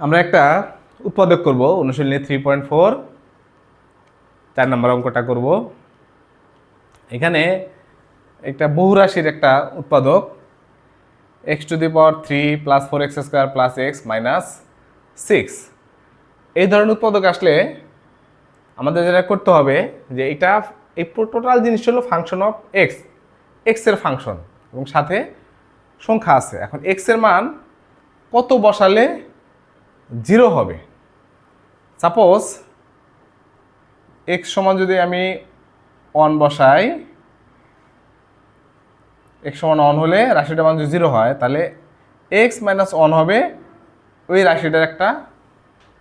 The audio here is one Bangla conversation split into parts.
আমরা একটা উৎপাদক করব, অনুশীলনী থ্রি পয়েন্ট ফোর চার নম্বর অঙ্কটা করব। এখানে একটা বহুরাশির একটা উৎপাদক x to the power three plus four x square plus x minus six এই ধরনের উৎপাদক আসলে আমাদের যেটা করতে হবে যে এটা, এই টোটাল জিনিস হলো ফাংশন অফ এক্স এক্সের ফাংশন এবং সাথে সংখ্যা আছে। এখন এক্সের মান কত বসালে জিরো হবে। সাপোজ এক্স সমান যদি আমি অন বসাই এক্স সমান অন হলে রাশিটার মান যদি জিরো হয়, তাহলে এক্স মাইনাস অন হবে ওই রাশিটার একটা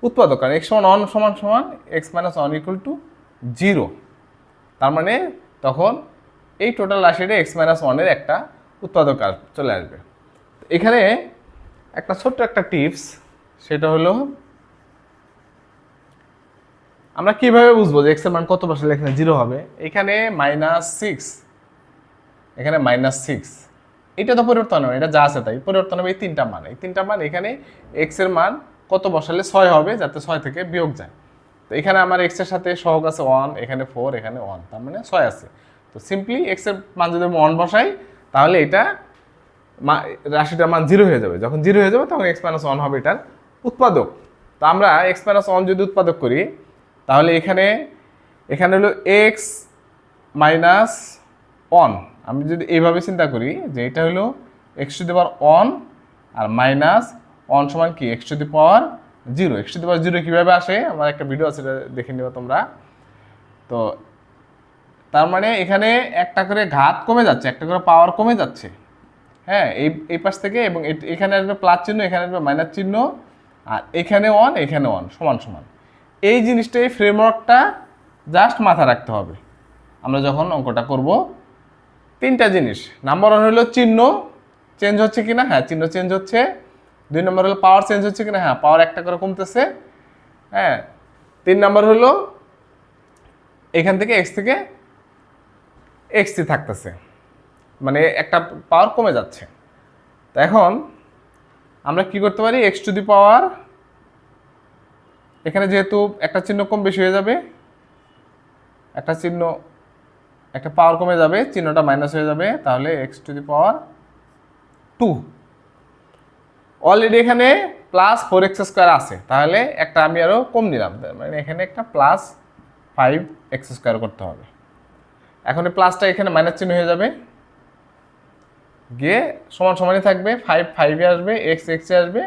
উৎপাদক। কারণ এক্স সমান অন সমান সমান x minus one equal to zero তার মানে তখন এই টোটাল রাশিটা এক্স মাইনাস ওয়ানের একটা উৎপাদক চলে আসবে। এখানে একটা ছোট্ট একটা টিপস সেটা হলো, আমরা কীভাবে বুঝব যে এক্সের মান কত বসালে এখানে জিরো হবে? এখানে মাইনাস সিক্স এখানে মাইনাস সিক্স এটা তো পরিবর্তন হবে, এটা যা আছে তাই। পরিবর্তন হবে এই তিনটা মান। এই তিনটা মান এখানে এক্সের মান কত বসালে ছয় হবে, যাতে ছয় থেকে বিয়োগ যায়। তো এখানে আমার এক্সের সাথে সহগ আছে ওয়ান এখানে ফোর এখানে ওয়ান তার মানে ছয় আছে। তো সিম্পলি এক্সের মান যদি আমি ওয়ান বসাই, তাহলে এটা রাশিটার মান জিরো হয়ে যাবে। যখন জিরো হয়ে যাবে, তখন এক্স মাইনাস ওয়ান হবে এটার উৎপাদক। তো আমরা এক্স মাইনাস ওয়ান যদি উৎপাদক করি, তাহলে এখানে এখানে হলো এক্স মাইনাস অন আমি যদি এইভাবে চিন্তা করি যে এটা হলো x to the power one R minus one সমান কি? X to the power zero x to the power zero কীভাবে আসে? আমার একটা ভিডিও আছে দেখে নেবে তোমরা। তো তার মানে এখানে একটা করে ঘাত কমে যাচ্ছে, একটা করে পাওয়ার কমে যাচ্ছে। হ্যাঁ এই এই পাশ থেকে এবং এখানে আসবে প্লাস চিহ্ন, এখানে আসবে মাইনাস চিহ্ন। আর এখানে ওয়ান এখানে ওয়ান সমান সমান। এই জিনিসটা এই ফ্রেমওয়ার্কটা জাস্ট মাথা রাখতে হবে। আমরা যখন অঙ্কটা করব, তিনটা জিনিস। নাম্বার ওয়ান হলো চিহ্ন চেঞ্জ হচ্ছে কিনা? হ্যাঁ চিহ্ন চেঞ্জ হচ্ছে। দুই নম্বর হলো পাওয়ার চেঞ্জ হচ্ছে কিনা? হ্যাঁ পাওয়ার একটা করে কমতেছে। হ্যাঁ তিন নম্বর হলো এখান থেকে এক্স থেকে এক্সটি থাকতেছে। মানে একটা পাওয়ার কমে যাচ্ছে। তো এখন আমরা কি করতে পারি? এক্স টু দি পাওয়ার এখানে যেহেতু একটা চিহ্ন কম বেশি হয়ে যাবে, একটা চিহ্ন, একটা পাওয়ার কমে যাবে, চিহ্নটা মাইনাস হয়ে যাবে, তাহলে x to the power two already এখানে প্লাস ফোর এক্স স্কোয়ার আছে, তাহলে একটা আমি আরও কম নিলাম মানে এখানে একটা প্লাস ফাইভ এক্স স্কোয়ার করতে হবে। এখন প্লাসটা এখানে মাইনাস চিহ্ন হয়ে যাবে। গিয়ে সমান সমানই থাকবে ফাইভ ফাইভে আসবে এক্স এক্সে আসবে,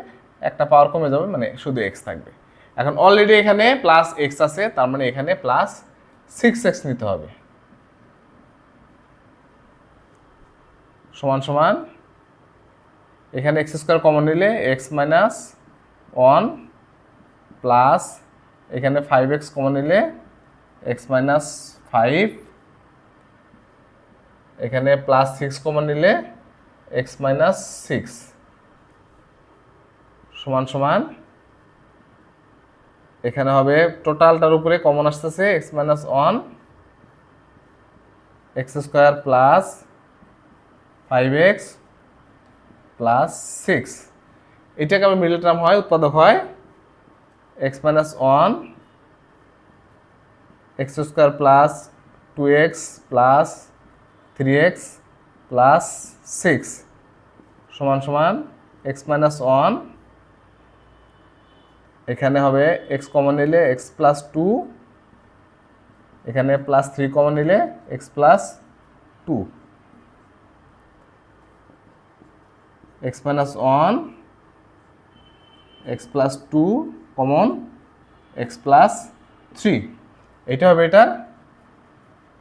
একটা পাওয়ার কমে যাবে মানে শুধু এক্স থাকবে। এখন অলরেডি এখানে প্লাস এক্স আছে, তার মানে এখানে প্লাস সিক্স এক্স নিতে হবে। সমান সমান, এখানে এক্স স্কোয়ার কমন নিলে এক্স মাইনাস ওয়ান প্লাস এখানে ফাইভ এক্স কমন নিলে এক্স মাইনাস ফাইভ এখানে প্লাস সিক্স কমন নিলে এক্স মাইনাস সিক্স। সমান সমান। এখানে হবে টোটালটার উপরে কমন আসতেছে x minus one. X square plus five x plus six. এটাকে আবার মিডল টার্ম হয়, উৎপাদক হয় x minus one. X square plus two x plus three x plus six সমান সমান এক্স মাইনাস ওয়ান এখানে হবে এক্স কমন নিলে এক্স প্লাস টু এখানে প্লাস থ্রি কমন নিলে x plus two x minus one x plus two common x plus three এটা হবে এটার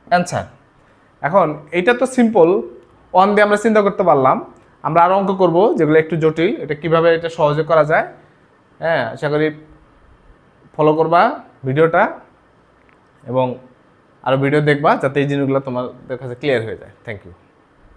অ্যান্সার এখন, এইটা তো সিম্পল ওয়ান দিয়ে আমরা চিন্তা করতে পারলাম। আমরা আরও অঙ্ক করব যেগুলো একটু জটিল, এটা কীভাবে এটা সহজে করা যায়। হ্যাঁ আশা করি ফলো করবা ভিডিওটা এবং আরও ভিডিও দেখবা যাতে এই জিনিসগুলো তোমাদের কাছে ক্লিয়ার হয়ে যায়। Thank you